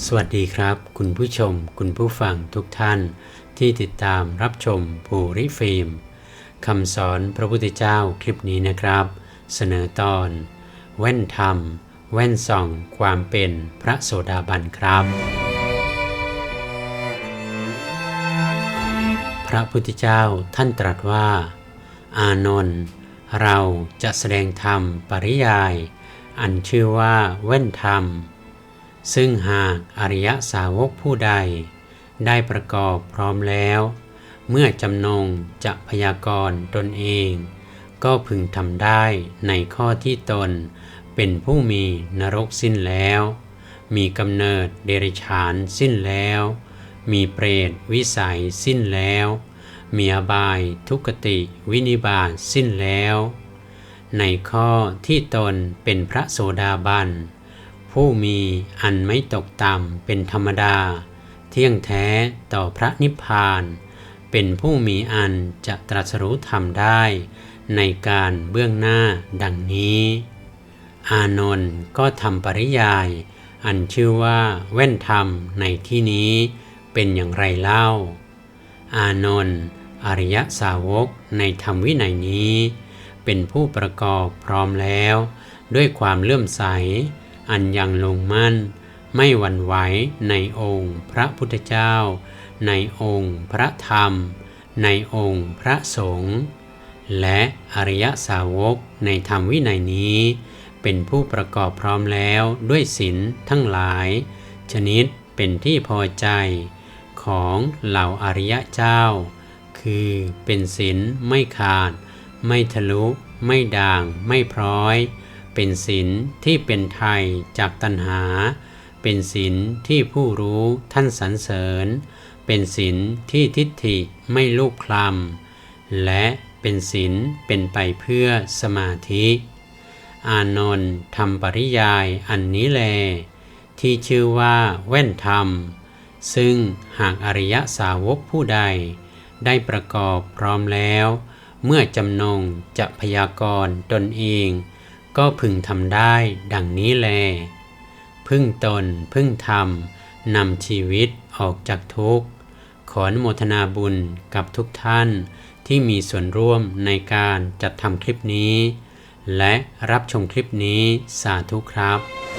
สวัสดีครับ คุณผู้ชม คุณผู้ฟังทุกท่าน ที่ติดตามรับชมภูริฟิล์มคำสอนพระพุทธเจ้าคลิปนี้นะครับ เสนอตอน แว่นธรรม แว่นส่องความเป็นพระโสดาบันครับ พระพุทธเจ้าท่านตรัสว่า อานนท์เราจะแสดงธรรมปริยาย อันชื่อว่าแว่นธรรม ซึ่งหากอริยสาวกผู้ใด ได้ประกอบพร้อมแล้ว เมื่อจำนงจะพยากรณ์ตนเอง ก็พึงทำได้ในข้อที่ตน เป็นผู้มีนรกสิ้นแล้ว มีกำเนิดเดริฉานสิ้นแล้ว มีเปรตวิสัยสิ้นแล้ว มีอบายทุกติวินิบาตสิ้นแล้ว ในข้อที่ตนเป็นพระโสดาบัน ผู้มีอันไม่ตกต่ำเป็นธรรมดา เที่ยงแท้ต่อพระนิพพาน เป็นผู้มีอันจะตรัสรู้ธรรมได้ ในการเบื้องหน้าดังนี้ อานนท์ก็ทำปริยาย อันชื่อว่าแว่นธรรมในที่นี้เป็นอย่างไรเล่า อานนท์อริยสาวกในธรรมวินัยนี้ เป็นผู้ประกอบพร้อมแล้ว ด้วยความเลื่อมใส อันยังลงมั่น ไม่หวั่นไหวในองค์พระพุทธเจ้า ในองค์พระธรรม ในองค์พระสงฆ์และอริยสาวกในธรรมวินัยนี้ เป็นผู้ประกอบพร้อมแล้วด้วยศีลทั้งหลาย ชนิดเป็นที่พอใจของเหล่าอริยเจ้า คือเป็นศีลไม่ขาด ไม่ทะลุ ไม่ด่าง ไม่พร้อย เป็นศีลที่เป็นไทยจากตัณหา เป็นศีลที่ผู้รู้ท่านสรรเสริญ เป็นศีลที่ทิฏฐิไม่ลูกคลำและเป็นศีลเป็นไปเพื่อสมาธิ อานนท์ทำปริยายอันนี้แล ที่ชื่อว่าแว่นธรรม ซึ่งหากอริยสาวกผู้ใด ได้ประกอบพร้อมแล้ว เมื่อจำนงจะพยากรณ์ตนเอง ก็พึงทำได้ดังนี้แล พึ่งตนพึ่งธรรมนำชีวิตออกจากทุกข์ ขออนุโมทนาบุญกับทุกท่านที่มีส่วนร่วมในการจัดทำคลิปนี้ และรับชมคลิปนี้สาธุครับ